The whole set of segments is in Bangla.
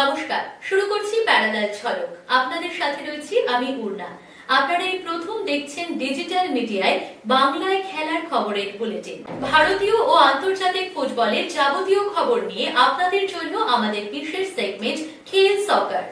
নমস্কার, শুরু করছি প্যারালাল ঝলক আপনাদের সাথে রয়েছি আমি পূর্ণা আপনারা এই প্রথম দেখছেন ডিজিটাল মিডিয়ায় বাংলায় খেলার খবরের বুলেটিন। ভারতীয় ও আন্তর্জাতিক ফুটবলের যাবতীয় খবর নিয়ে আপনাদের জন্য আমাদের বিশেষ সেগমেন্ট খেল সকার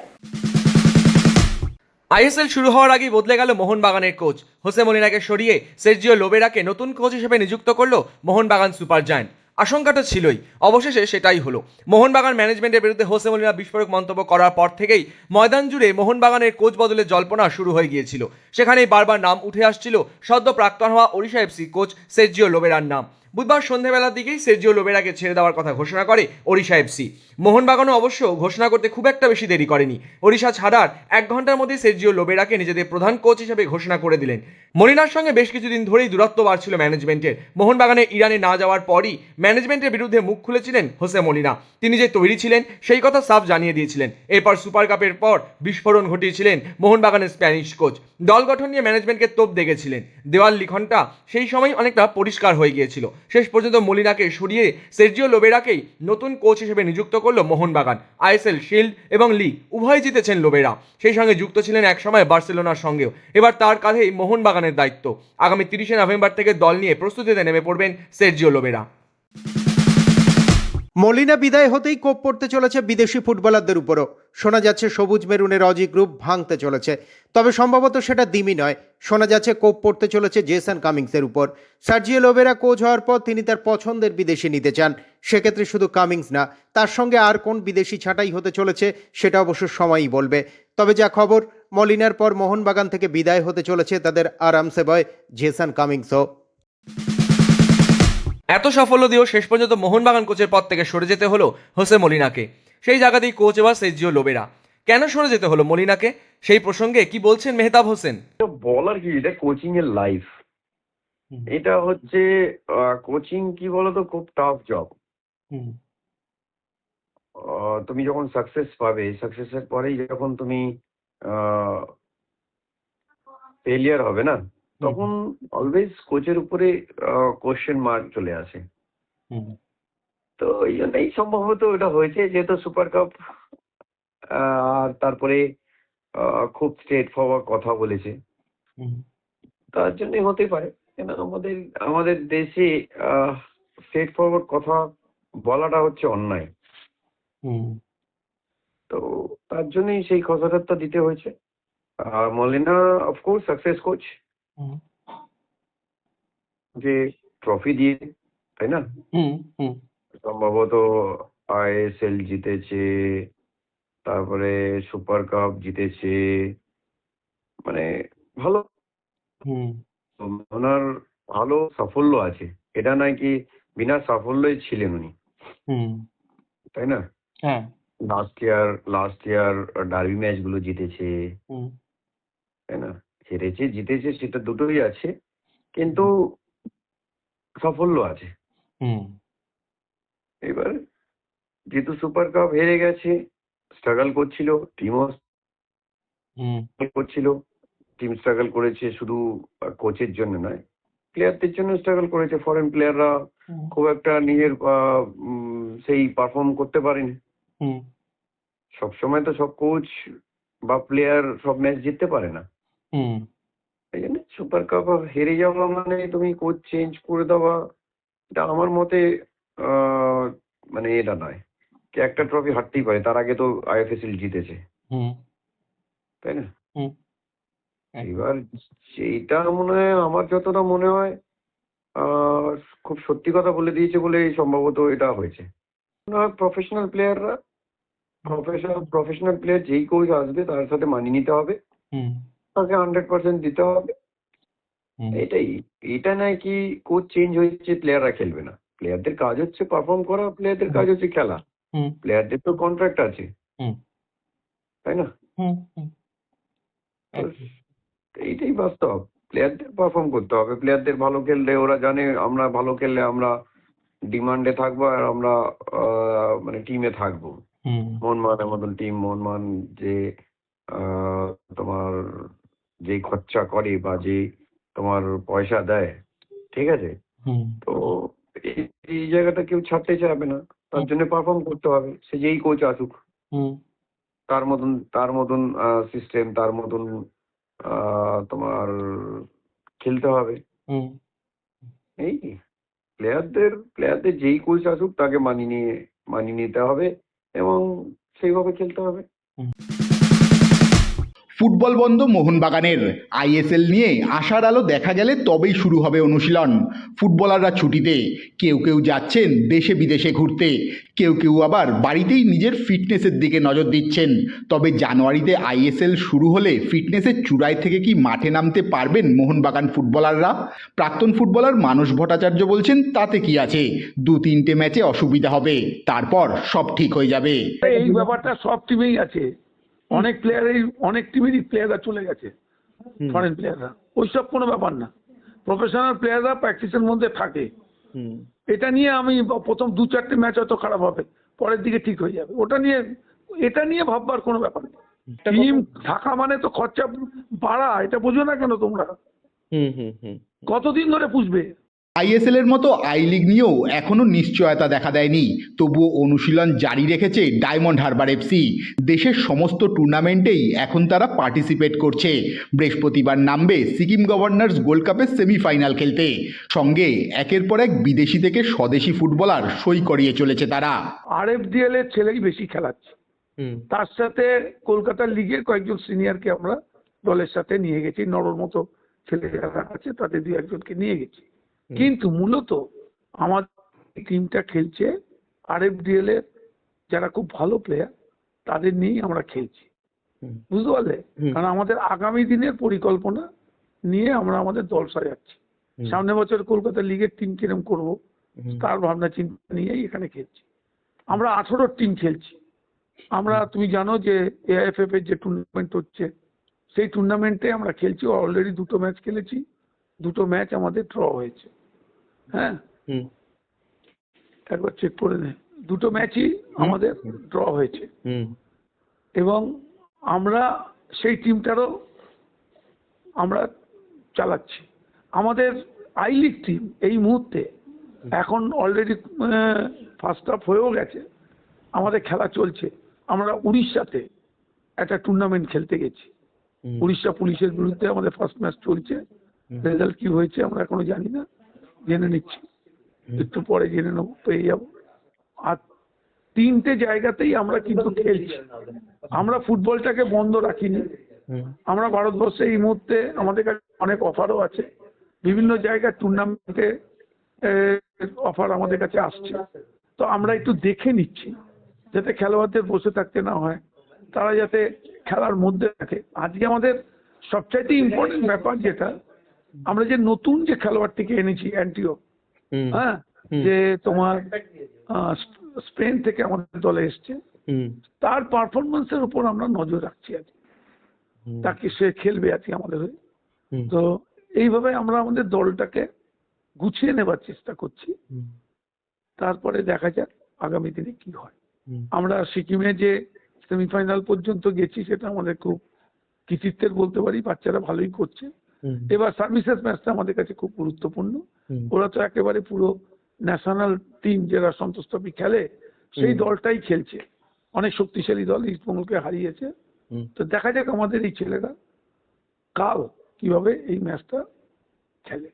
আইএসএল শুরু হওয়ার আগেই বদলে গেল মোহনবাগানের কোচ। হোসে মলিনাকে সরিয়ে সের্জিও লোবেরাকে নতুন কোচ হিসেবে নিযুক্ত করল মোহনবাগান সুপার জায়ান্ট। আশঙ্কাটা ছিলই। অবশেষে সেটাই হলো। মোহনবাগান ম্যানেজমেন্টের বিরুদ্ধে হোসে মলিনা বিস্ফোরক মন্তব্য করার পর থেকেই ময়দান জুড়ে মোহনবাগানের কোচ বদলের জল্পনা শুরু হয়ে গিয়েছিল। সেখানেই বারবার নাম উঠে আসছিল সদ্য প্রাক্তন হওয়া ওড়িশা এফসি কোচ সেজিও লোবেরার নাম। বুধবার সন্ধ্যাবেলার দিকেই সের্জিও লোবেরাকে ছেড়ে দেওয়ার কথা ঘোষণা করে ওড়িশা এফসি মোহনবাগানও অবশ্য ঘোষণা করতে খুব একটা বেশি দেরি করেনি। ওড়িশা ছাড়ার এক ঘণ্টার মধ্যে সের্জিও লোবেরাকে নিজেদের প্রধান কোচ হিসেবে ঘোষণা করে দিলেন। মলিনার সঙ্গে বেশ কিছুদিন ধরেই দূরত্ব বাড়ছিল ম্যানেজমেন্টের। মোহনবাগানে ইরানে না যাওয়ার পরই ম্যানেজমেন্টের বিরুদ্ধে মুখ খুলেছিলেন হোসে মলিনা। তিনি যে তৈরি ছিলেন, সেই কথা সাফ জানিয়ে দিয়েছিলেন। এরপর সুপার কাপের পর বিস্ফোরণ ঘটিয়েছিলেন মোহনবাগানের স্প্যানিশ কোচ দল গঠন নিয়ে ম্যানেজমেন্টকে তোপ দেখেছিলেন দেওয়াল লিখনটা সেই সময় অনেকটা পরিষ্কার হয়ে গিয়েছিল। শেষ পর্যন্ত মলিনাকে সরিয়ে সের্জিও লোবেরাকেই নতুন কোচ হিসেবে নিযুক্ত করল মোহনবাগান, আইএসএল, শিল্ড এবং লিগ। উভয় জিতেছেন লোবেরা। সেই সঙ্গে যুক্ত ছিলেন একসময় বার্সেলোনার সঙ্গেও। এবার তার কাঁধেই মোহনবাগানের দায়িত্ব। আগামী তিরিশে নভেম্বর থেকে দল নিয়ে প্রস্তুতিতে নেমে পড়বেন সের্জিও লোবেরা। মলিনা বিদায় হতেই কোপ পড়তে চলেছে বিদেশি ফুটবলারদের উপরও। শোনা যাচ্ছে সবুজ মেরুনের অজি গ্রুপ ভাঙতে চলেছে। তবে সম্ভবত সেটা দিমি নয়। শোনা যাচ্ছে কোপ পড়তে চলেছে জেসন কামিংসের উপর। সার্জিও লোবেরা কোচ হওয়ার পর তিনি তার পছন্দের বিদেশি নিতে চান। সেক্ষেত্রে শুধু কামিংস না, তার সঙ্গে আর কোন বিদেশি ছাঁটাই হতে চলেছে সেটা অবশ্য সময়ই বলবে। তবে যা খবর, মলিনার পর মোহনবাগান থেকে বিদায় হতে চলেছে তাদের আরামসে বয় জেসন কামিংসও। এত সাফল্য দিয়েও শেষ পর্যন্ত মোহনবাগান কোচের পদ থেকে সরে যেতে হলো হোসে মলিনাকে। সেই জায়গাতেই কোচ এবার সেজিও লোবেরা। কেন সরে যেতে হলো মলিনাকে? সেই প্রসঙ্গে কি বলছেন মেহতাব হোসেন? এটা বলার কি? এটা কোচিং এর লাইফ এটা হচ্ছে কোচিং কি বলতো? খুব টাফ জব তুমি যখন সাকসেস পাবে সাকসেসের পরেই যখন তুমি ফেলিয়ার হবে না? তখন অলওয়েজ কোচের উপরে কোশ্চেন মার্ক চলে আসে। তো এই জন্যই সম্ভবত ওটা হয়েছে যেহেতু সুপার কাপ আর তারপরে খুব স্ট্রেট ফরওয়ার্ড কথা বলেছে। তার জন্য হতে পারে। কেন আমাদের আমাদের দেশে স্ট্রেট ফরওয়ার্ড কথা বলাটা হচ্ছে অন্যায়। তো তার জন্যই সেই কথাটা দিতে হয়েছে। আর Molina of course success coach যে ট্রফি দিয়ে তাই না? সম্ভবত আইএসএল জিতেছে তারপরে সুপার কাপ জিতেছে মানে ভালো। ওনার ভালো সাফল্য আছে। এটা নয় কি বিনা সাফল্যই ছিলেন উনি। তাই না? Last year last year derby ম্যাচগুলো জিতেছে। তাই না? হেরেছে জিতেছে সেটা দুটোই আছে। কিন্তু সাফল্য আছে। এবার যেহেতু সুপার কাপ হেরে গেছে স্ট্রাগল করছিল টিমও করছিল টিম স্ট্রাগল করেছে শুধু কোচের জন্য নয় প্লেয়ারদের জন্য স্ট্রাগল করেছে। ফরেন প্লেয়াররা খুব একটা নিজের সেই পারফর্ম করতে পারেনি। সবসময় তো সব কোচ বা প্লেয়ার সব ম্যাচ জিততে পারে না। এই জন্য সুপার কাপ হেরে যাওয়া মানে তুমি কোচ চেঞ্জ করে দেওয়া। এটা আমার মতে আহ, মানে এটা নয়। কি একটা ট্রফি হারতেই পারে তার আগে তো আইএফএসএল জিতেছে। তাই না? এবার সেইটা মনে হয় আমার যতটা মনে হয় আহ, খুব সত্যি কথা বলে দিয়েছে বলেই সম্ভবত এটা হয়েছে। মনে হয় প্রফেশনাল প্লেয়াররা প্রফেশনাল প্রফেশনাল প্লেয়ার যেই কোচ আসবে তার সাথে মানিয়ে নিতে হবে। তাকে হান্ড্রেড পার্সেন্ট দিতে হবে। এটাই এটা নয় কি কোচ চেঞ্জ হয়েছে প্লেয়াররা খেলবে না। প্লেয়ারদের কাজ হচ্ছে পারফর্ম করা প্লেয়ারদের কাজ হচ্ছে খেলা। প্লেয়ারদের তো কন্ট্রাক্ট আছে। তাই না? এইটাই বাস্তব। প্লেয়ারদের পারফর্ম করতে হবে। প্লেয়ারদের ভালো খেললে ওরা জানে আমরা ভালো খেললে আমরা ডিমান্ডে থাকব আর আমরা আহ, মানে টিমে থাকব। মোহনবাগানের মতন টিম মোহনবাগান যে আহ, তোমার যে খরচা করে বা যে তোমার পয়সা দেয় ঠিক আছে? তো এই- জায়গাটা কেউ ছাড়তে চাইবে না। তার জন্য পারফর্ম করতে হবে। সে যেই কোচ আসুক। তার মতন তার মতন সিস্টেম তার মতন তোমার খেলতে হবে। এই প্লেয়ারদের প্লেয়ারদের যেই কোচ আসুক তাকে মানিয়ে নিয়ে মানিয়ে নিতে হবে এবং সেইভাবে খেলতে হবে। ফুটবল বন্ধ মোহনবাগানের। আইএসএল নিয়ে আশার আলো দেখা গেলে তবেই শুরু হবে অনুশীলন। ফুটবলাররা ছুটিতে, কেউ কেউ যাচ্ছেন দেশে বিদেশে ঘুরতে। কেউ কেউ আবার বাড়িতেই নিজের ফিটনেসের দিকে নজর দিচ্ছেন। তবে জানুয়ারিতে আইএসএল শুরু হলে ফিটনেসের চূড়ায় থেকে কি মাঠে নামতে পারবেন মোহনবাগান ফুটবলাররা? প্রাক্তন ফুটবলার মানস ভট্টাচার্য বলছেন, তাতে কি আছে? দু তিনটে ম্যাচে অসুবিধা হবে। তারপর সব ঠিক হয়ে যাবে। এই ব্যাপারটা সব টিমেই আছে। অনেক প্লেয়ারের অনেক টিমেরই প্লেয়াররা চলে গেছে। ফরেন প্লেয়াররা ওইসব কোনো ব্যাপার না। প্রফেশনাল প্লেয়াররা প্র্যাকটিসের মধ্যে থাকে। এটা নিয়ে আমি প্রথম দু চারটে ম্যাচ হয়তো খারাপ হবে পরের দিকে ঠিক হয়ে যাবে। ওটা নিয়ে এটা নিয়ে ভাববার কোনো ব্যাপার নেই টিম থাকা মানে তো খরচা বাড়া এটা বুঝো না কেন তোমরা? কতদিন ধরে পুষবে? আইএসএল এর মতো আই লিগ নিয়েও এখনও নিশ্চয়তা দেখা দেয়নি। তবুও অনুশীলন জারি রেখেছে ডায়মন্ড হারবার এফসি দেশের সমস্ত টুর্নামেন্টেই এখন তারা পার্টিসিপেট করছে। বৃহস্পতিবার নামবে সিকিম গভর্নর্স গোল্ড কাপের সেমিফাইনাল খেলতে। সঙ্গে একের পর এক বিদেশি থেকে স্বদেশি ফুটবলার সই করিয়ে চলেছে তারা। আর এফ ডিএল এর ছেলেই বেশি খেলাচ্ছে। তার সাথে কলকাতার লিগের কয়েকজন সিনিয়রকে আমরা দলের সাথে নিয়ে গেছি। নরর মতো ছেলে যারা আছে তাদের দু একজনকে নিয়ে গেছি। কিন্তু মূলত আমার টিমটা খেলছে আর এফ ডিএল এর যারা খুব ভালো প্লেয়ার তাদের নিয়েই আমরা খেলছি। বুঝতে পারলে? কারণ আমাদের আগামী দিনের পরিকল্পনা নিয়ে আমরা আমাদের দল সাজাচ্ছি। সামনে বছর কলকাতা লিগের টিম কিরম করব তার ভাবনা চিন্তা নিয়েই এখানে খেলছি। আমরা আঠারো টিম খেলছি। আমরা তুমি জানো যে এআইএফএফ এর যে টুর্নামেন্ট হচ্ছে সেই টুর্নামেন্টে আমরা খেলছি। অলরেডি দুটো ম্যাচ খেলেছি। দুটো ম্যাচ আমাদের ড্র হয়েছে। হ্যাঁ? একবার চেক করে নে। দুটো ম্যাচই আমাদের ড্র হয়েছে। এবং আমরা সেই টিমটারও আমরা চালাচ্ছি। আমাদের আই লিগ টিম এই মুহূর্তে এখন অলরেডি ফার্স্ট হাফ হয়েও গেছে। আমাদের খেলা চলছে। আমরা উড়িষ্যাতে একটা টুর্নামেন্ট খেলতে গেছি। উড়িষ্যা পুলিশের বিরুদ্ধে আমাদের ফার্স্ট ম্যাচ চলছে। রেজাল্ট কি হয়েছে আমরা এখনও জানি না। জেনে নিচ্ছি। একটু পরে জেনে নেব পেয়ে যাব। আর তিনটে জায়গাতেই আমরা কিন্তু খেলছি। আমরা ফুটবলটাকে বন্ধ রাখিনি। আমরা ভারতবর্ষে এই মুহূর্তে আমাদের কাছে অনেক অফারও আছে। বিভিন্ন জায়গার টুর্নামেন্টে অফার আমাদের কাছে আসছে। তো আমরা একটু দেখে নিচ্ছি যাতে খেলোয়াড়দের বসে থাকতে না হয়। তারা যাতে খেলার মধ্যে থাকে। আজকে আমাদের সবচাইতে ইম্পর্টেন্ট ব্যাপার যেটা আমরা যে নতুন যে খেলোয়াড়টিকে এনেছি অ্যান্টিও হ্যাঁ যে তোমার স্পেন থেকে আমাদের দলে এসছে তার পারফরমেন্সের উপর আমরা নজর রাখছি আজকে। তাকে সে খেলবে আজকে আমাদের হয়ে। তো এইভাবে আমরা আমাদের দলটাকে গুছিয়ে নেবার চেষ্টা করছি। তারপরে দেখা যাক আগামী দিনে কি হয়। আমরা সিকিমে যে সেমিফাইনাল পর্যন্ত গেছি সেটা আমাদের খুব কৃতিত্বের বলতে পারি বাচ্চারা ভালোই করছে। এবার সার্ভিসেস ম্যাচটা আমাদের কাছে খুব গুরুত্বপূর্ণ। ওরা তো একেবারে পুরো ন্যাশনাল টিম যারা সন্তোষ ট্রফি খেলে সেই দলটাই খেলছে। অনেক শক্তিশালী দল ইস্টবেঙ্গলকে হারিয়েছে। তো দেখা যাক আমাদের এই ছেলেরা কাল কীভাবে এই ম্যাচটা খেলে।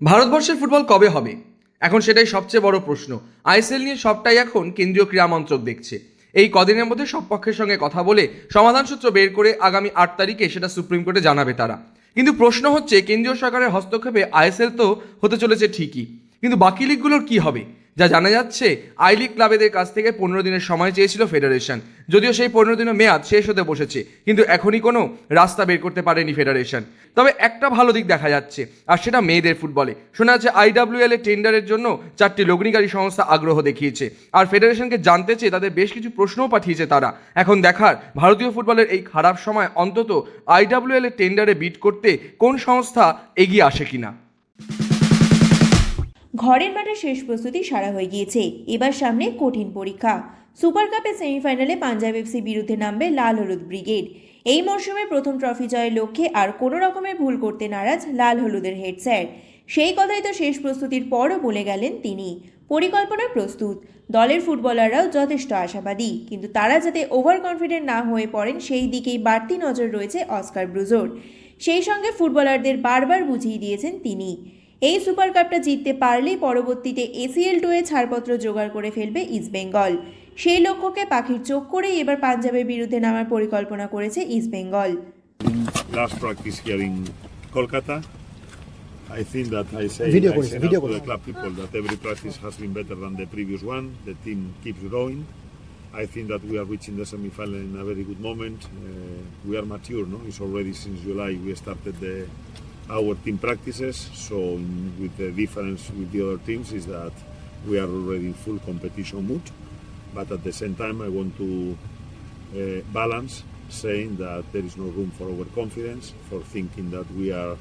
ভারতবর্ষের ফুটবল কবে হবে? এখন সেটাই সবচেয়ে বড় প্রশ্ন। আইএসএল নিয়ে সবটাই এখন কেন্দ্রীয় ক্রীড়া মন্ত্রক দেখছে। এই কদিনের মধ্যে সব পক্ষের সঙ্গে কথা বলে সমাধান সূত্র বের করে আগামী আট তারিখে সেটা সুপ্রিম কোর্টে জানাবে তারা। কিন্তু প্রশ্ন হচ্ছে, কেন্দ্রীয় সরকারের হস্তক্ষেপে আইএসএল তো হতে চলেছে ঠিকই, কিন্তু বাকি লিগগুলোর কি হবে? যা জানা যাচ্ছে আই লিগ ক্লাবেদের কাছ থেকে পনেরো দিনের সময় চেয়েছিল ফেডারেশন যদিও সেই পনেরো দিনের মেয়াদ শেষ হতে বসেছে, কিন্তু এখনই কোনো রাস্তা বের করতে পারেনি ফেডারেশন তবে একটা ভালো দিক দেখা যাচ্ছে, আর সেটা মেয়েদের ফুটবলে। শোনা যাচ্ছে আইডাব্লিউএল এর টেন্ডারের জন্য চারটি লগ্নিকারী সংস্থা আগ্রহ দেখিয়েছে, আর ফেডারেশনকে জানতে চেয়ে তাদের বেশ কিছু প্রশ্নও পাঠিয়েছে তারা। এখন দেখার, ভারতীয় ফুটবলের এই খারাপ সময় অন্তত আইডাব্লিউএল এর টেন্ডারে বিট করতে কোন সংস্থা এগিয়ে আসে কিনা। ঘরের মাঠে শেষ প্রস্তুতি সারা হয়ে গিয়েছে। এবার সামনে কঠিন পরীক্ষা। সুপার কাপের সেমিফাইনালে পাঞ্জাব এফসির বিরুদ্ধে নামবে লাল হলুদ ব্রিগেড। এই মরশুমে প্রথম ট্রফি জয়ের লক্ষ্যে আর কোনো রকমের ভুল করতে নারাজ লাল হলুদের হেড স্যার। সেই কথাই তো শেষ প্রস্তুতির পরও বলে গেলেন তিনি। পরিকল্পনা প্রস্তুত। দলের ফুটবলাররাও যথেষ্ট আশাবাদী। কিন্তু তারা যাতে ওভার কনফিডেন্ট না হয়ে পড়েন, সেই দিকেই বাড়তি নজর রয়েছে অস্কার ব্রুজোর। সেই সঙ্গে ফুটবলারদের বারবার বুঝিয়ে দিয়েছেন তিনি। এই সুপার কাপটা জিততে পারলেই পরবর্তীতে এসিএল টুয়ে ছাড়পত্র জোগাড় করে ফেলবে ইস্টবেঙ্গল সেই লক্ষ্যকে পাখির চোখ করেই এবার পাঞ্জাবের বিরুদ্ধে নামার পরিকল্পনা করেছে East Bengal last practice here in Kolkata. I think that I say, Video I say video to the club people that every practice has been better than the previous one. The team keeps growing. I think that we are reaching the semi-final in a very good moment. Uh, we are mature, no? It's already since July we started the, our team practices. So with the difference with the other teams is that we are already in full competition mood. But at the same time, I want to uh, balance, saying that there is no room for overconfidence, for thinking that we are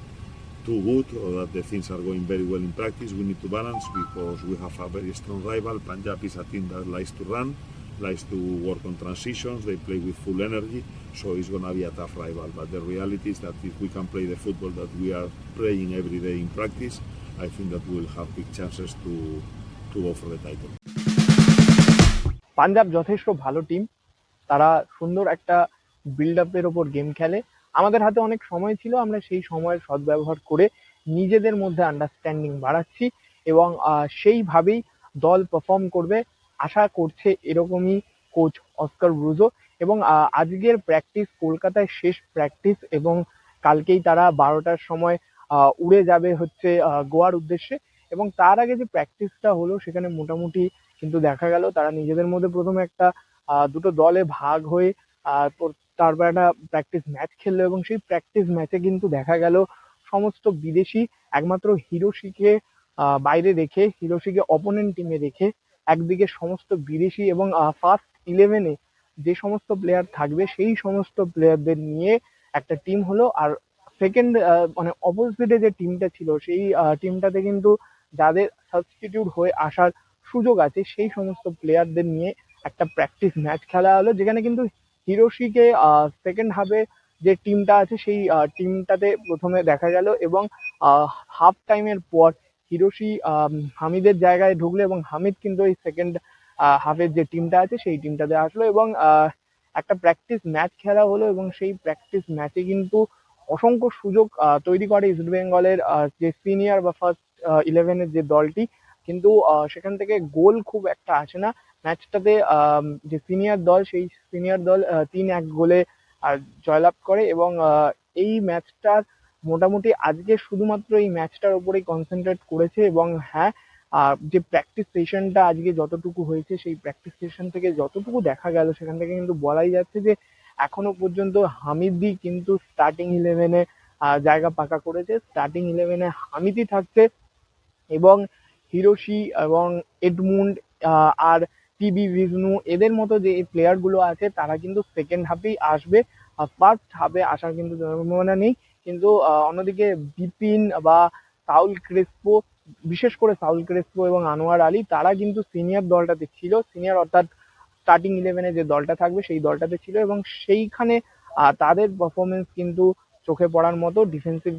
too good or that the things are going very well in practice. We need to balance because we have a very strong rival. Punjab is a team that likes to run, likes to work on transitions. They play with full energy, so it's going to be a tough rival. But the reality is that if we can play the football that we are playing every day in practice, I think that we will have big chances to to go for the title. Punjab যথেষ্ট ভালো টিম তারা সুন্দর একটা বিল্ড আপের ওপর গেম খেলে আমাদের হাতে অনেক সময় ছিল আমরা সেই সময়ের সদ্ব্যবহার করে নিজেদের মধ্যে আন্ডারস্ট্যান্ডিং বাড়াচ্ছি এবং সেইভাবেই দল পারফর্ম করবে আশা করছে এরকমই কোচ অস্কার ব্রুজো এবং আজকের প্র্যাকটিস কলকাতায় শেষ প্র্যাকটিস এবং কালকেই তারা বারোটার সময় উড়ে যাবে হচ্ছে গোয়ার উদ্দেশ্যে এবং তার আগে যে প্র্যাকটিসটা হলো সেখানে মোটামুটি কিন্তু দেখা গেল তারা নিজেদের মধ্যে প্রথমে একটা দুটো দলে ভাগ হয়ে তারপর একটা প্র্যাকটিস ম্যাচ খেললো এবং সেই প্র্যাকটিস ম্যাচে কিন্তু দেখা গেল সমস্ত বিদেশি একমাত্র হিরোশিকে বাইরে রেখে, হিরোশিকে অপোনেন্ট টিমে রেখে একদিকে সমস্ত বিদেশি এবং ফার্স্ট ইলেভেনে যে সমস্ত প্লেয়ার থাকবে, সেই সমস্ত প্লেয়ারদের নিয়ে একটা টিম হলো। আর সেকেন্ড মানে অপোজিটে যে টিমটা ছিল, সেই টিমটাতে কিন্তু যাদের সাবস্টিটিউট হয়ে আসার সুযোগ আছে, সেই সমস্ত প্লেয়ারদের নিয়ে একটা প্র্যাকটিস ম্যাচ খেলা হলো, যেখানে কিন্তু হিরোশিকে সেকেন্ড হাফে যে টিমটা আছে, সেই টিমটাতে প্রথমে দেখা গেল এবং হাফ টাইমের পর হিরোশি হামিদের জায়গায় ঢুকলো এবং হামিদ কিন্তু ওই সেকেন্ড হাফের যে টিমটা আছে সেই টিমটাতে আসলো এবং একটা প্র্যাকটিস ম্যাচ খেলা হলো এবং সেই প্র্যাকটিস ম্যাচে কিন্তু অসংখ্য সুযোগ তৈরি করে ইস্ট বেঙ্গলের যে সিনিয়র বা ফার্স্ট ইলেভেনের যে দলটি। কিন্তু সেখান থেকে গোল খুব একটা আসে না। ম্যাচটাতে যে সিনিয়র দল সেই সিনিয়র দল তিন এক গোলে জয়লাভ করে এবং এই ম্যাচটার মোটামুটি আজকে শুধুমাত্র এই ম্যাচটার উপরেই কনসেন্ট্রেট করেছে এবং হ্যাঁ যে প্র্যাকটিস সেশনটা আজকে যতটুকু হয়েছে, সেই প্র্যাকটিস সেশন থেকে যতটুকু দেখা গেল, সেখান থেকে কিন্তু বলাই যাচ্ছে যে এখনও পর্যন্ত হামিদি কিন্তু স্টার্টিং ইলেভেনে জায়গা পাকা করেছে। স্টার্টিং ইলেভেনে হামিদি থাকছে এবং হিরোশি এবং এডমুন্ড আর টিবি বিষ্ণু এদের মতো যে প্লেয়ারগুলো আছে, তারা কিন্তু সেকেন্ড হাফেই আসবে। আর ফার্স্ট হাফে আসার কিন্তু সম্ভাবনা নেই। কিন্তু অন্যদিকে বিপিন বা সাউল ক্রেসপো, বিশেষ করে সাউল ক্রেসপো এবং আনোয়ার আলী, তারা কিন্তু সিনিয়র দলটাতে ছিল। সিনিয়র অর্থাৎ স্টার্টিং ইলেভেনে যে দলটা থাকবে সেই দলটাতে ছিল এবং সেইখানে তাদের পারফরমেন্স কিন্তু চোখে পড়ার মতো ডিফেন্সিভ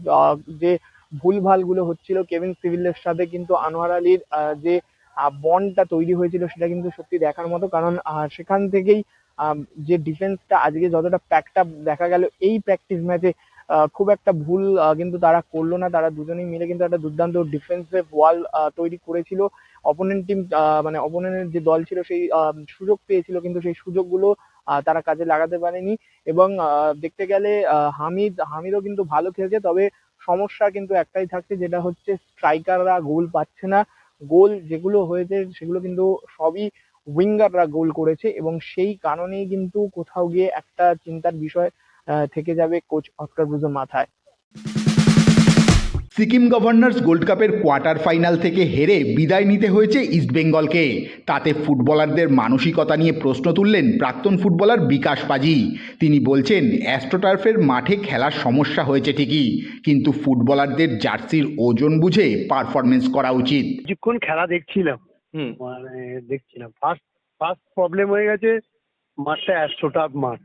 যে ভুলভালগুলো হচ্ছিল, কেভিন সিভিলের সাথে কিন্তু আনোয়ার আলীর যে বন্ডটা তৈরি হয়েছিল সেটা কিন্তু সত্যি দেখার মতো। কারণ সেখান থেকেই যে ডিফেন্সটা আজকে যতটা প্যাকটা দেখা গেল, এই প্র্যাকটিস ম্যাচে খুব একটা ভুল কিন্তু তারা করল না। তারা দুজনেই মিলে কিন্তু একটা দুর্দান্ত ডিফেন্সিভ ওয়াল তৈরি করেছিল। অপোনেন্ট টিম মানে অপোনেন্টের যে দল ছিল সেই সুযোগ পেয়েছিল, কিন্তু সেই সুযোগগুলো তারা কাজে লাগাতে পারেনি। এবং দেখতে গেলে হামিদ, হামিদও কিন্তু ভালো খেলছে, তবে সমস্যা কিন্তু একটাই থাকছে, যেটা হচ্ছে স্ট্রাইকাররা গোল পাচ্ছে না। গোল যেগুলো হয়েছে, সেগুলো কিন্তু সবই উইঙ্গাররা গোল করেছে। এবং সেই কারণেই কিন্তু কোথাও গিয়ে একটা চিন্তার বিষয় থেকে যাবে কোচ অস্কার ব্রুজোর মাথায়। সিকিম গভর্নর্স গোল্ড কাপের কোয়ার্টার ফাইনাল থেকে হেরে বিদায় নিতে হয়েছে ইস্টবেঙ্গলকে তাতে ফুটবলারদের মানসিকতা নিয়ে প্রশ্ন তুললেন প্রাক্তন ফুটবলার বিকাশ পাজি। তিনি বলছেন অ্যাস্ট্রোটার্ফের মাঠে খেলার সমস্যা হয়েছে ঠিকই কিন্তু ফুটবলারদের জার্সির ওজন বুঝে পারফরমেন্স করা উচিত। কিছুক্ষণ খেলা দেখছিলাম। মানে দেখছিলাম। ফার্স্ট ফার্স্ট প্রবলেম হয়ে গেছে মাঠটা অ্যাস্ট্রোটাফ মাঠ।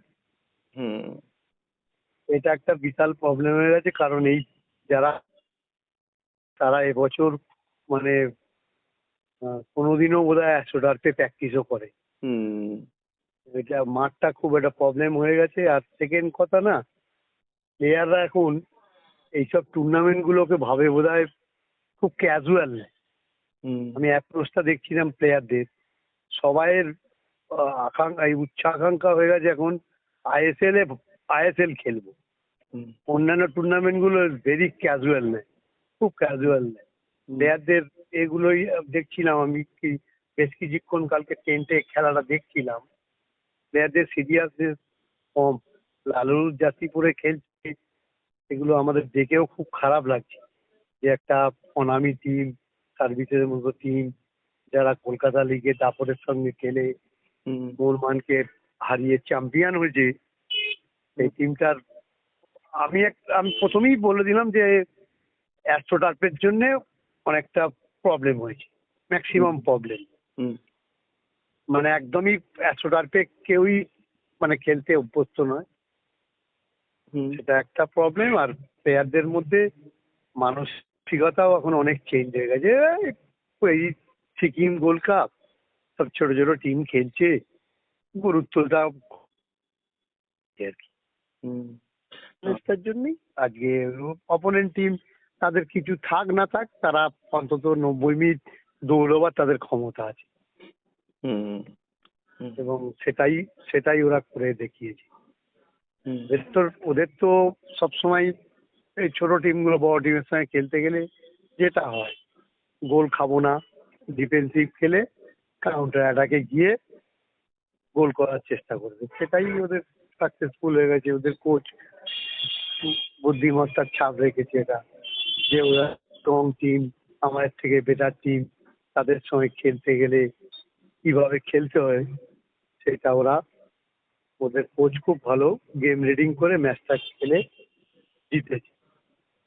এটা একটা বিশাল প্রবলেম হয়ে গেছে কারণ এই যারা তারা এবছর মানে কোনোদিনও বোধ হয় একশো টার্ফে প্র্যাকটিসও করে। হুম। এটা মাঠটা খুব একটা প্রবলেম হয়ে গেছে। আর সেকেন্ড কথা না প্লেয়াররা এখন এইসব টুর্নামেন্ট গুলোকে ভাবে বোধ হয় খুব ক্যাজুয়াল হুম। আমি অ্যাপ্রোচটা দেখছিলাম প্লেয়ারদের সবাইয়ের আকাঙ্ক্ষা এই উচ্চ আকাঙ্ক্ষা হয়ে গেছে এখন আইএসএল এ আইএসএল খেলব। অন্যান্য টুর্নামেন্টগুলো ভেরি ক্যাজুয়াল নেয় খুব ক্যাজুয়াল নেয়। প্লেয়ারদের এগুলোই দেখছিলাম আমি কি বেশ কিছুক্ষণ কালকে টেন্টে খেলাটা দেখছিলাম। প্লেয়ারদের সিরিয়াসনেস কম লালুর জাতিপুরে খেলছে এগুলো আমাদের দেখেও খুব খারাপ লাগছে যে একটা অনামি টিম সার্ভিসের মতো টিম যারা কলকাতা লিগে দাপটের সঙ্গে খেলে মোহনবাগানকে হারিয়ে চ্যাম্পিয়ন হয়েছে এই টিমটার আমি এক আমি প্রথমেই বলে দিলাম যে অ্যাস্ট্রোটার্পের জন্য অনেকটা প্রবলেম হয়েছে ম্যাক্সিমাম প্রবলেম হুম। মানে একদমই অ্যাস্ট্রোটার্পে কেউই মানে খেলতে অভ্যস্ত নয়। হুম। সেটা একটা প্রবলেম আর প্লেয়ারদের মধ্যে মানসিকতাও এখন অনেক চেঞ্জ হয়ে গেছে। এই- সিকিম গোল্ড কাপ সব ছোট ছোট টিম খেলছে গুরুত্বটা আর কি হুম। ম্যাচটার জন্যই। আজকে অপোনেন্ট টিম তাদের কিছু থাক না থাক তারা অন্তত নব্বই মিনিট দৌড়বার তাদের ক্ষমতা আছে। হুম এবং সেটাই সেটাই ওরা করে দেখিয়েছে। ওদের তো ওদের তো সবসময় এই ছোট টিমগুলো বড় টিমের সঙ্গে খেলতে গেলে যেটা হয় গোল খাব না ডিফেন্সিভ খেলে কাউন্টার অ্যাটাকে গিয়ে গোল করার চেষ্টা করবে। সেটাই ওদের সাকসেসফুল হয়ে গেছে। ওদের কোচ বুদ্ধিমত্তার ছাপ রেখেছে এটা। যে ওরা স্ট্রং টিম আমাদের থেকে বেটার টিম তাদের সঙ্গে খেলতে গেলে কীভাবে খেলতে হয়, সেটা ওরা ওদের কোচ খুব ভালো গেম রিডিং করে ম্যাচটা খেলে জিতেছে।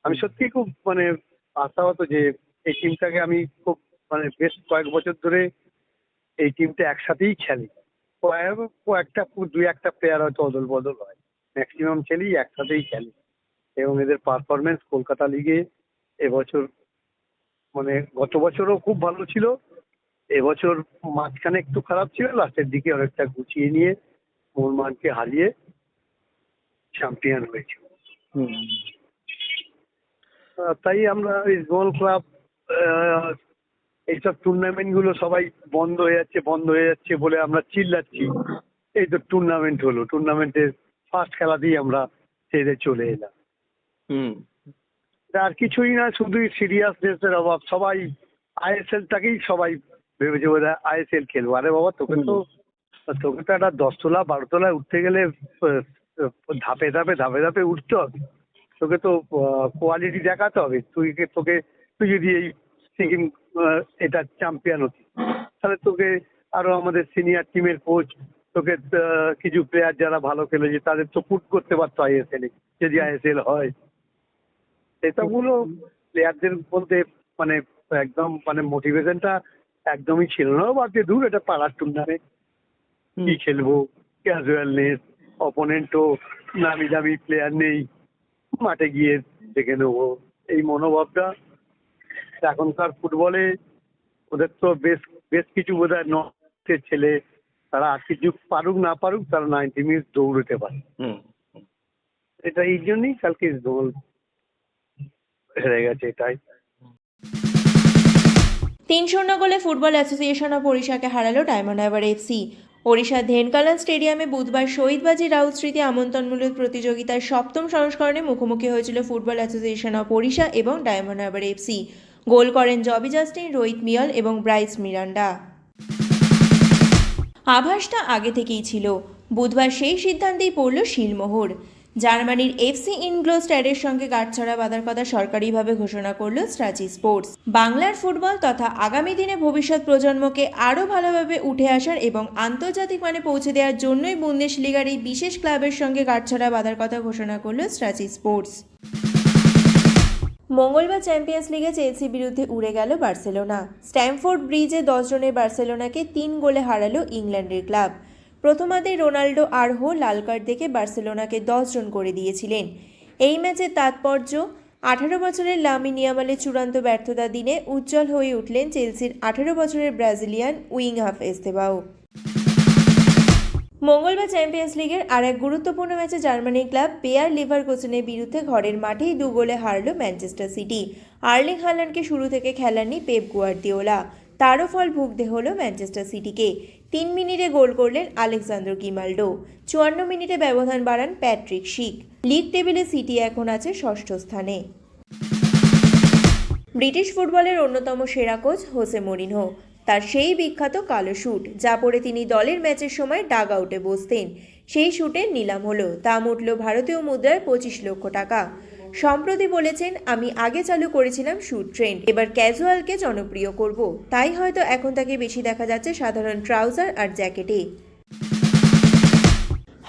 আমি সত্যি খুব মানে আশাহত যে এই টিমটাকে আমি খুব মানে বেশ কয়েক বছর ধরে এই টিমটা একসাথেই খেলি। কয়েক, কয়েকটা, দুই একটা প্লেয়ার হয়তো অদল বদল হয়। ম্যাক্সিমাম ছেলেই একসাথেই খেলে। এবং এদের পারফরমেন্স কলকাতা লিগে এবছর মানে গত বছরও খুব ভালো ছিল। এবছর মাঝখানে একটু খারাপ ছিল লাস্টের দিকে অনেকটা গুছিয়ে নিয়ে মোহনবাগানকে হারিয়ে চ্যাম্পিয়ন হয়েছে। হুম। তাই আমরা ইস্টবেঙ্গল ক্লাব এইসব টুর্নামেন্টগুলো সবাই বন্ধ হয়ে যাচ্ছে বন্ধ হয়ে যাচ্ছে বলে আমরা চিল্লাচ্ছি। এই তো টুর্নামেন্ট হলো। টুর্নামেন্টের ফার্স্ট খেলাতেই আমরা ছেড়ে চলে এলাম। হুম। আর কিছুই না শুধুই সিরিয়াসনেসের অভাব। সবাই আইএসএলটাকেই সবাই ভেবেছে বোধ হয় আইএসএল খেলব। আরে বাবা তোকে তো তোকে তো একটা দশতলা বারোতলায় উঠতে গেলে ধাপে ধাপে ধাপে ধাপে উঠতে হবে। তোকে তো কোয়ালিটি দেখাতে হবে। তুই তোকে তুই যদি এই সিকিম এটা চ্যাম্পিয়ন হতি তাহলে তোকে আরও আমাদের সিনিয়র টিমের কোচ তোকে কিছু প্লেয়ার যারা ভালো খেলেছে তাদের তো পুট করতে পারতো আইএসএল এ যদি আইএসএল হয়। সেসবগুলো প্লেয়ারদের বলতে মানে একদম মানে মোটিভেশনটা একদমই ছিল না। বাকি দূর এটা পাড়ার টুর্নামেন্ট কি খেলব? ক্যাজুয়ালনেস অপোনেন্টও নামি দামি প্লেয়ার নেই। মাঠে গিয়ে দেখে নেব। এই মনোভাবটা এখনকার ফুটবলে ওদের তো বেশ বেশ কিছু বোধ হয় নর্থের ছেলে তারা আর কিছু পারুক না পারুক তারা নাইনটি মিনিট দৌড়তে পারে। এটা এই জন্যই কালকে দোল হেরে গেছে, এটাই। তিন শূন্য গোলে ফুটবল অ্যাসোসিয়েশন অফ ওড়িশাকে হারালো ডায়মন্ড হারবার এফসি ওড়িশার ধেনকালান স্টেডিয়ামে বুধবার শহীদবাজি রাউত স্মৃতি আমন্ত্রণমূলক প্রতিযোগিতার সপ্তম সংস্করণে মুখোমুখি হয়েছিল ফুটবল অ্যাসোসিয়েশন অফ ওড়িশা এবং ডায়মন্ড হারবার এফসি গোল করেন জবি জাস্টিন, রোহিত মিয়াল এবং ব্রাইস মিরান্ডা। আভাসটা আগে থেকেই ছিল। বুধবার সেই সিদ্ধান্তেই পড়ল শিলমোহর। জার্মানির এফসি ইনগ্লো ইনগ্লোস্টারের সঙ্গে গাঁটছড়া বাঁধার কথা সরকারিভাবে ঘোষণা করল স্ট্রাচি স্পোর্টস। বাংলার ফুটবল তথা আগামী দিনে ভবিষ্যৎ প্রজন্মকে আরও ভালোভাবে উঠে আসার এবং আন্তর্জাতিক মানে পৌঁছে দেওয়ার জন্যই বুন্দেশ লিগার এই বিশেষ ক্লাবের সঙ্গে গাঁটছড়া বাঁধার কথা ঘোষণা করল স্ট্রাচি স্পোর্টস। মঙ্গলবার চ্যাম্পিয়ন্স লিগে চেলসির বিরুদ্ধে উড়ে গেল বার্সেলোনা। স্ট্যামফোর্ড ব্রিজে দশ জনের বার্সেলোনাকে তিন গোলে হারালো ইংল্যান্ডের ক্লাব। প্রথমার্ধে রোনাল্ডো আরহো লাল কার্ড দেখে বার্সেলোনাকে দশ জন করে দিয়েছিলেন। এই ম্যাচের তাৎপর্য, আঠারো বছরের লামিন ইয়ামালের চূড়ান্ত ব্যর্থতা দিনে উজ্জ্বল হয়ে উঠলেন চেলসির আঠারো বছরের ব্রাজিলিয়ান উইং হাফ এস্তেবাও। মঙ্গলবার চ্যাম্পিয়ন্স লিগের আর এক গুরুত্বপূর্ণ ম্যাচে জার্মানি ক্লাব পেয়ার লিভারকুসেনের বিরুদ্ধে ঘরের মাঠেই দু গোলে হারল ম্যানচেস্টার সিটি। আর্লিং হালানকে শুরু থেকে খেলাননি পেপ গুয়ার্দিওলা। তারও ফল ভুগতে হলো ম্যানচেস্টার সিটিকে। তিন মিনিটে গোল করলেন আলেকজান্দ্র গিমাল্ডো। চুয়ান্ন মিনিটে ব্যবধান বাড়ান প্যাট্রিক শিক। লিগ টেবিলে সিটি এখন আছে ষষ্ঠ স্থানে। ব্রিটিশ ফুটবলের অন্যতম সেরা কোচ হোসে মরিনহো। তার সেই বিখ্যাত কালো শ্যুট যা পরে তিনি দলের ম্যাচের সময় ডাগ আউটে বসতেন। সেই শ্যুটের নিলাম হলো। দাম উঠল ভারতীয় মুদ্রায় পঁচিশ লক্ষ টাকা। সম্প্রতি বলেছেন, আমি আগে চালু করেছিলাম শ্যুট ট্রেন্ড, এবার ক্যাজুয়ালকে জনপ্রিয় করব। তাই হয়তো এখন তাকে বেশি দেখা যাচ্ছে সাধারণ ট্রাউজার আর জ্যাকেটে।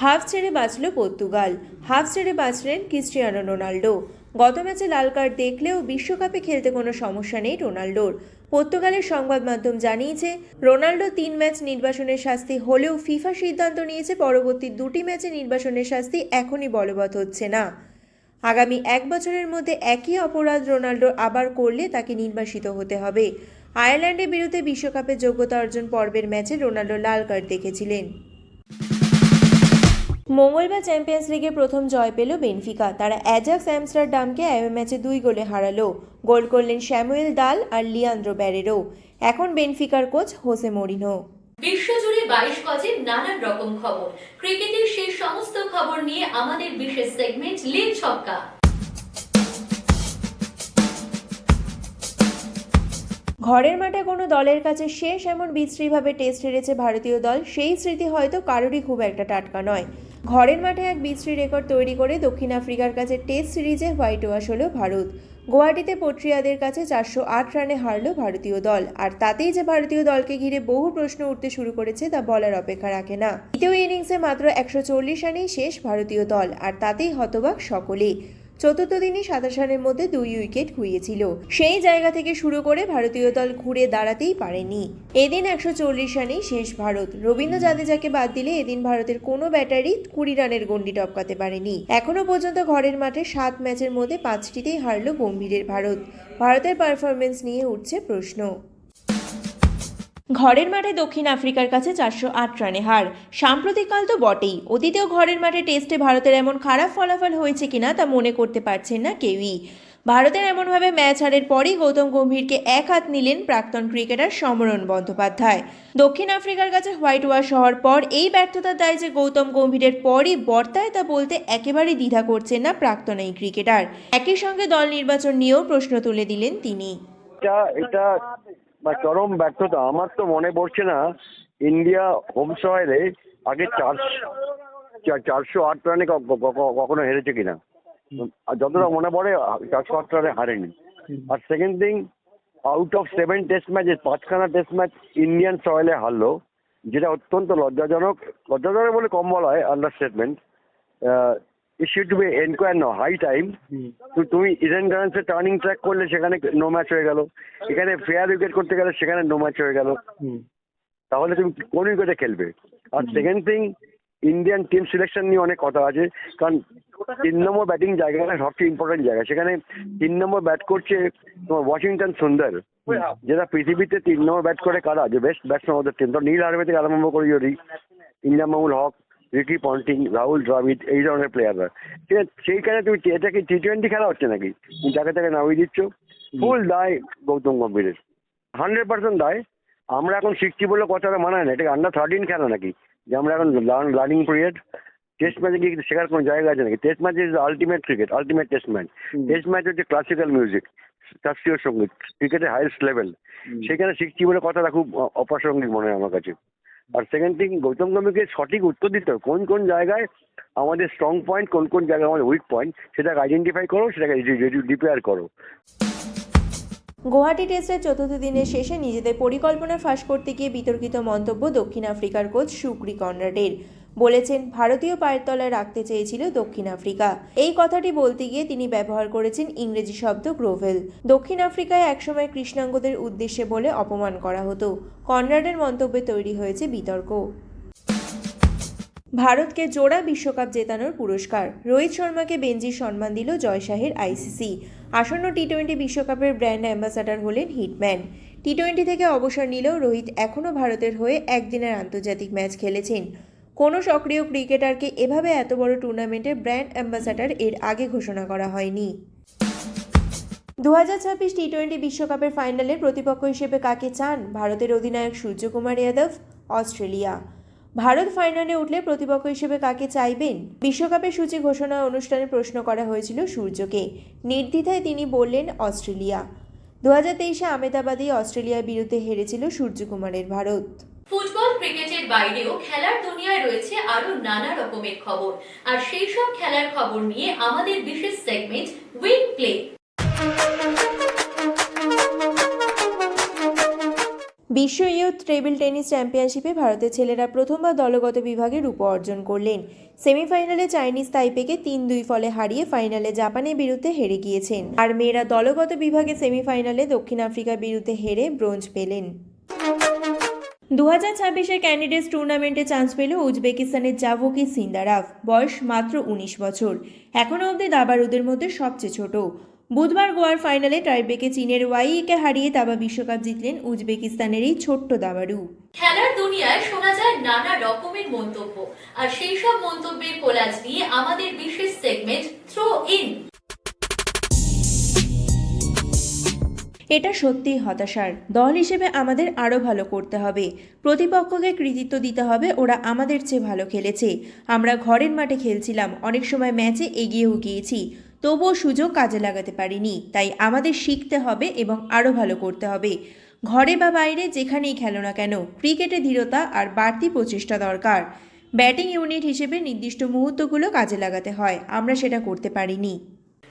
হাফ ছেড়ে বাঁচল পর্তুগাল। হাফ ছেড়ে বাঁচলেন ক্রিস্টিয়ানো রোনাল্ডো। গত ম্যাচে লাল কার্ড দেখলেও বিশ্বকাপে খেলতে কোনো সমস্যা নেই রোনাল্ডোর। পর্তুগালের সংবাদ মাধ্যম জানিয়েছে, রোনাল্ডো তিন ম্যাচ নির্বাসনের শাস্তি হলেও ফিফা সিদ্ধান্ত নিয়েছে, পরবর্তী দুটি ম্যাচে নির্বাসনের শাস্তি এখনই বলবৎ হচ্ছে না। আগামী এক বছরের মধ্যে একই অপরাধ রোনাল্ডো আবার করলে তাকে নির্বাসিত হতে হবে। আয়ারল্যান্ডের বিরুদ্ধে বিশ্বকাপের যোগ্যতা অর্জন পর্বের ম্যাচে রোনাল্ডো লাল কার্ড দেখেছিলেন। মঙ্গলবার চ্যাম্পিয়ন্স লিগে প্রথম জয় পেল বেনফিকা। তারা অ্যাজাক্স অ্যামস্টারডামকে অ্যাওয়ে ম্যাচে দুই গোলে হারালো। গোল করলেন শ্যামুয়েল দাল আর লিয়ান্দ্রো ব্যারেরো। এখন বেনফিকার কোচ হোসে মরিনো। বিশ্বজুড়ে বাইশ গজে নানান রকম খবর। ক্রিকেটের সেই সমস্ত খবর নিয়ে আমাদের বিশেষ সেগমেন্ট লিগ ছক্কা। ঘরের মাঠে কোনো দলের কাছে শেষ এমন বিশ্রীভাবে টেস্ট হেরেছে ভারতীয় দল, সেই স্মৃতি হয়তো কারোরই খুব একটা টাটকা নয়। ঘরের মাঠে এক বিশ্রী রেকর্ড তৈরি করে দক্ষিণ আফ্রিকার কাছে টেস্ট সিরিজে হোয়াইট ওয়াশ হলো ভারত। গুয়াহাটিতে পট্রিয়াদের কাছে চারশো আট রানে হারল ভারতীয় দল। আর তাতেই যে ভারতীয় দলকে ঘিরে বহু প্রশ্ন উঠতে শুরু করেছে তা বলার অপেক্ষা রাখে না। দ্বিতীয় ইনিংসে মাত্র একশো চল্লিশ রানেই শেষ ভারতীয় দল, আর তাতেই হতবাক সকলেই। চতুর্থ দিনই সাতাশ রানের মধ্যে দুই উইকেট খুইয়েছিল সেই জায়গা থেকে শুরু করে ভারতীয় দল ঘুরে দাঁড়াতেই পারেনি। এদিন একশো চল্লিশ রানেই শেষ ভারত। রবীন্দ্র জাদেজাকে বাদ দিলে এদিন ভারতের কোনো ব্যাটারি কুড়ি রানের গন্ডি টপকাতে পারেনি। এখনও পর্যন্ত ঘরের মাঠে সাত ম্যাচের মধ্যে পাঁচটিতেই হারল গম্ভীরের ভারত। ভারতের পারফরমেন্স নিয়ে উঠছে প্রশ্ন। ঘরের মাঠে দক্ষিণ আফ্রিকার কাছে চারশো আট রানে হার। সাম্প্রতিককাল তো বটেই। অতীতেও ঘরের মাঠে টেস্টে ভারতের এমন খারাপ ফলাফল হয়েছে কিনা তা মনে করতে পারছেন না কেউই। ভারতের এমনভাবে ম্যাচ হারের পরই গৌতম গম্ভীরকে এক হাত নিলেন প্রাক্তন ক্রিকেটার সমরণ বন্দ্যোপাধ্যায়। দক্ষিণ আফ্রিকার কাছে হোয়াইট ওয়াশ হওয়ার পর এই ব্যর্থতার দায় যে গৌতম গম্ভীরের পরই বর্তায় তা বলতে একেবারেই দ্বিধা করছেন না প্রাক্তন এই ক্রিকেটার। একই সঙ্গে দল নির্বাচন নিয়েও প্রশ্ন তুলে দিলেন তিনি। এটা বা চরম ব্যর্থতা, আমার তো মনে পড়ছে না, ইন্ডিয়া হোম সয়েলে আগে চারশো চারশো আট রানে কখনো হেরেছে কিনা। যতটা মনে পড়ে, চারশো আট রানে হারেনি। আর second thing out of seven test ম্যাচে পাঁচখানা টেস্ট ম্যাচ ইন্ডিয়ান সয়েলে হারলো, যেটা অত্যন্ত লজ্জাজনক। লজ্জাজনক বলে কম বলা হয় understatement it should be enquire now high time তো তুমি ইডেন গার্ডেন্সে টার্নিং ট্র্যাক করলে সেখানে নো ম্যাচ হয়ে গেল। এখানে ফেয়ার উইকেট করতে গেলে সেখানে নো ম্যাচ হয়ে গেল। তাহলে তুমি কোন উইকেটে খেলবে? আর second thing Indian team selection নিয়ে অনেক কথা আছে। কারণ তিন নম্বর ব্যাটিং জায়গাটা সবচেয়ে ইম্পর্টেন্ট জায়গা। সেখানে তিন নম্বর ব্যাট করছে তোমার ওয়াশিংটন সুন্দর যেটা পৃথিবীতে তিন নম্বর ব্যাট করে কারা? যে বেস্ট ব্যাটসম্যান ওদের টিম তো নীল থেকে আরম্ভ করি যদি ইন্ডিয়া মামুল হক রিকি পন্টিং রাহুল দ্রাবিড এই ধরনের প্লেয়াররা ঠিক আছে সেইখানে তুমি এটা কি টি টোয়েন্টি খেলা হচ্ছে নাকি? তুমি যাকে তাকে নামিয়ে দিচ্ছ। ফুল দায় গৌতম গম্ভীরের। হান্ড্রেড পার্সেন্ট দায়। আমরা এখন শিখছি বলে কথাটা মানায় না। এটা আন্ডার থার্টিন খেলা নাকি? যে আমরা এখন লার্নিং পিরিয়ড টেস্ট ম্যাচে গিয়ে শেখার কোনো জায়গা আছে নাকি? Test match is ultimate cricket ultimate test match test match হচ্ছে ক্লাসিক্যাল মিউজিক শাস্ত্রীয় সংগীত ক্রিকেটের হাইয়েস্ট লেভেল সেখানে শিখছি বলে কথাটা খুব অপ্রাসঙ্গিক মনে হয় আমার কাছে। আর সেকেন্ড থিং গৌতম গম্ভীরকে সঠিক উত্তর দিতে হবে। কোন কোন জায়গায় আমাদের স্ট্রং পয়েন্ট কোন কোন জায়গায় আমাদের উইক পয়েন্ট সেটাকে আইডেন্টিফাই করো, সেটাকে রিপেয়ার করো। গুয়াহাটি টেস্টের চতুর্থ দিনের শেষে নিজেদের পরিকল্পনা ফাঁস করতে গিয়ে বিতর্কিত মন্তব্য দক্ষিণ আফ্রিকার কোচ সুক্রি কনরাডের। বলেছেন, ভারতীয় পায়ের তলায় রাখতে চেয়েছিল দক্ষিণ আফ্রিকা। এই কথাটি বলতে গিয়ে তিনি ব্যবহার করেছেন ইংরেজি শব্দ গ্রোভেল। দক্ষিণ আফ্রিকায় একসময় কৃষ্ণাঙ্গদের উদ্দেশ্যে বলে অপমান করা হতো। কনরাডের মন্তব্যে তৈরি হয়েছে বিতর্ক। ভারতকে জোড়া বিশ্বকাপ জেতানোর পুরস্কার। রোহিত শর্মাকে বেঞ্জির সম্মান দিল জয়শাহের আইসিসি। আসন্ন টি টোয়েন্টি বিশ্বকাপের ব্র্যান্ড অ্যাম্বাসাডার হলেন হিটম্যান। টি টোয়েন্টি থেকে অবসর নিলেও রোহিত এখনও ভারতের হয়ে একদিনের আন্তর্জাতিক ম্যাচ খেলেছেন। কোনো সক্রিয় ক্রিকেটারকে এভাবে এত বড় টুর্নামেন্টের ব্র্যান্ড অ্যাম্বাসাডার এর আগে ঘোষণা করা হয়নি। দু হাজার ছাব্বিশ টি টোয়েন্টি বিশ্বকাপের ফাইনালে প্রতিপক্ষ হিসেবে কাকে চান? ভারতের অধিনায়ক সূর্যকুমার যাদব, অস্ট্রেলিয়া। ভারত ফাইনালে উঠলে প্রতিপক্ষ হিসেবে কাকে চাইবেন? বিশ্বকাপের সূচি ঘোষণা অনুষ্ঠানে প্রশ্ন করা হয়েছিল সূর্যকে। নির্দ্বিধায় তিনি বললেন অস্ট্রেলিয়া। দু হাজার তেইশে আমেদাবাদেই অস্ট্রেলিয়ার বিরুদ্ধে হেরেছিল সূর্যকুমারের ভারত। ফুটবল ক্রিকেটের বাইরেও খেলার দুনিয়ায় রয়েছে আরও নানা রকমের খবর। আর সেই সব খেলার খবর নিয়ে আমাদের বিশেষ সেগমেন্ট উইন প্লে বিশ্ব ইয়ুথ টেবিল টেনিস চ্যাম্পিয়নশিপে ভারতের ছেলেরা প্রথমবার দলগত বিভাগে রূপ অর্জন করলেন। সেমিফাইনালে চাইনিজ তাইপেকে তিন দুই ফলে হারিয়ে ফাইনালে জাপানের বিরুদ্ধে হেরে গিয়েছেন। আর মেয়েরা দলগত বিভাগে সেমিফাইনালে দক্ষিণ আফ্রিকার বিরুদ্ধে হেরে ব্রোঞ্জ পেলেন। দু হাজার ছাব্বিশের ক্যান্ডিডেটস টুর্নামেন্টে চান্স পেল উজবেকিস্তানের জাভোকি সিন্দারাফ বয়স মাত্র উনিশ বছর। এখনও অবধি দাবারুদের মধ্যে সবচেয়ে ছোট। বুধবার গোয়ার ফাইনালে টাইব্রেকে চীনের ওয়াইকে হারিয়ে দাবা বিশ্বকাপ জিতলেন উজবেকিস্তানের এই ছোট্ট দাবারু খেলার দুনিয়ায় শোনা যায় নানা রকমের মন্তব্য। আর সেই সব মন্তব্যের কোলাজ নিয়ে আমাদের বিশেষ সেগমেন্ট থ্রো ইন এটা সত্যিই হতাশার। দল হিসেবে আমাদের আরও ভালো করতে হবে। প্রতিপক্ষকে কৃতিত্ব দিতে হবে, ওরা আমাদের চেয়ে ভালো খেলেছে। আমরা ঘরের মাঠে খেলছিলাম, অনেক সময় ম্যাচে এগিয়েও গিয়েছি। তবুও সুযোগ কাজে লাগাতে পারিনি, তাই আমাদের শিখতে হবে এবং আরও ভালো করতে হবে। ঘরে বা বাইরে যেখানেই খেলো না কেন, ক্রিকেটে দৃঢ়তা আর বাড়তি প্রচেষ্টা দরকার। ব্যাটিং ইউনিট হিসেবে নির্দিষ্ট মুহূর্তগুলো কাজে লাগাতে হয়, আমরা সেটা করতে পারিনি।